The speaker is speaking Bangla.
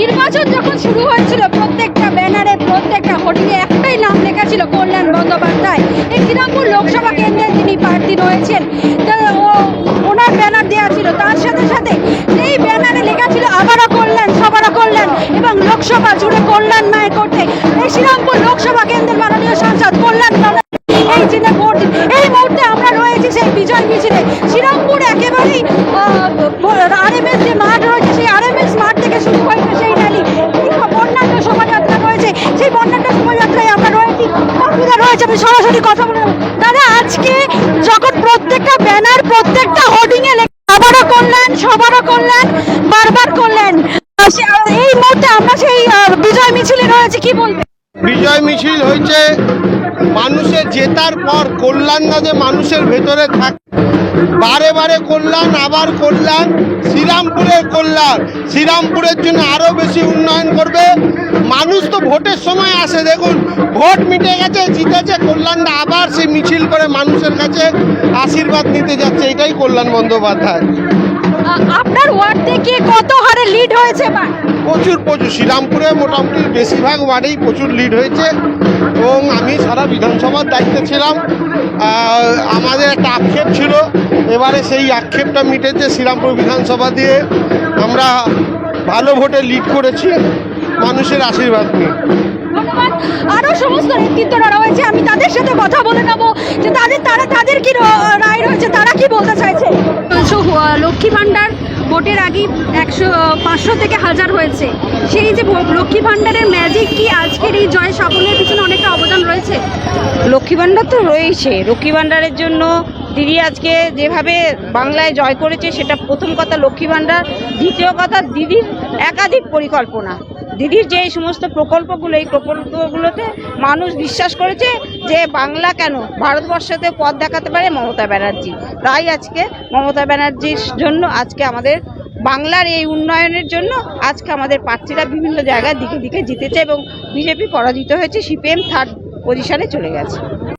নির্বাচন যখন শুরু হয়েছিল, প্রত্যেকটা ব্যানারে, প্রত্যেকটা হোর্ডিংয়ে একটাই নাম লেখা ছিল, কল্যাণ বন্দ্যোপাধ্যায়। এই শ্রীরামপুর লোকসভা কেন্দ্রে তিনি প্রার্থী রয়েছেন ওনার ব্যানার দেওয়া ছিল। তার সাথে সাথে এই ব্যানারে লেখা ছিল, আবারও কল্যাণ, সবারও কল্যাণ এবং লোকসভা জুড়ে কল্যাণ নয় করতে। এই শ্রীরামপুর লোকসভা কেন্দ্রের মাননীয় সাংসদ কল্যাণ এই চিহ্নে ভোট। এই মুহূর্তে আমরা রয়েছি সেই বিজয় মিছিলে। শ্রীরামপুর একেবারেই আরএমএস যে মাঠ রয়েছে রয়েছে আমি সরাসরি কথা বলে। দাদা, আজকে যখন প্রত্যেকটা ব্যানার, প্রত্যেকটা হোর্ডিং এ আবারও কল্যাণ, সবারও কল্যাণ, বারবার সে- এই মুহূর্তে আমরা সেই বিজয় মিছিলে রয়েছে, কি বলবেন? বিজয় মিছিল হয়েছে, মানুষের জেতার পর কল্যাণ না যে মানুষের ভেতরে থাক বারে বারে কল্যাণ, আবার কল্যাণ, শ্রীরামপুরের কল্যাণ। শ্রীরামপুরের জন্য আরও বেশি উন্নয়ন ভোটের সময় আসে দেখুন ভোট মিটে গেছে জিতেছে কল্যাণটা আবার সে মিছিল করে মানুষের কাছে আশীর্বাদ নিতে যাচ্ছে এটাই কল্যাণ বন্দ্যোপাধ্যায়। আপনার ওয়ার্ড থেকে কত হারে লিড হয়েছে প্রচুর প্রচুর শ্রীরামপুরে মোটামুটি বেশিরভাগ ওয়ার্ডেই প্রচুর লিড হয়েছে এবং আমি সারা বিধানসভার দায়িত্বে ছিলাম। আমাদের একটা আক্ষেপ ছিল এবারে সেই আক্ষেপটা মিটেছে শ্রীরামপুর বিধানসভা দিয়ে। আমরা ভালো ভোটে লিড করেছি। মানুষের আশীর্বাদ নিয়ে। ধন্যবাদ। আরও সমস্ত নেতৃত্বরা রয়েছে আমি তাদের সাথে কথা বলে নেব যে তাদের তারা তাদের কি র- রায় রয়েছে তারা কি বলতে চাইছে? লক্ষ্মী ভাণ্ডার ভোটের আগে একশো পাঁচশো থেকে হাজার হয়েছে। সেই যে ভো- লক্ষ্মী ভাণ্ডারের ম্যাজিক কি আজকের এই জয় সাফল্যের পিছনে অনেকটা অবদান রয়েছে? লক্ষ্মী ভাণ্ডার তো রয়েছে লক্ষ্মী ভাণ্ডারের জন্য দিদি আজকে যেভাবে বাংলায় জয় করেছে, সেটা প্রথম কথা লক্ষ্মী ভাণ্ডার, দ্বিতীয় কথা দিদির একাধিক পরিকল্পনা। দিদির যে সমস্ত প্রকল্পগুলো, এই প্রকল্পগুলোতে মানুষ বিশ্বাস করেছে যে বাংলা কেন ভারতবর্ষতে পথ দেখাতে পারে মমতা ব্যানার্জি। তাই আজকে মমতা ব্যানার্জির জন্য আজকে আমাদের বাংলার এই উন্নয়নের জন্য আজকে আমাদের প্রার্থীরা বিভিন্ন জায়গায় দিকে দিকে জিতেছে এবং বিজেপি পরাজিত হয়েছে, সিপিএম থার্ড পজিশনে চলে গেছে।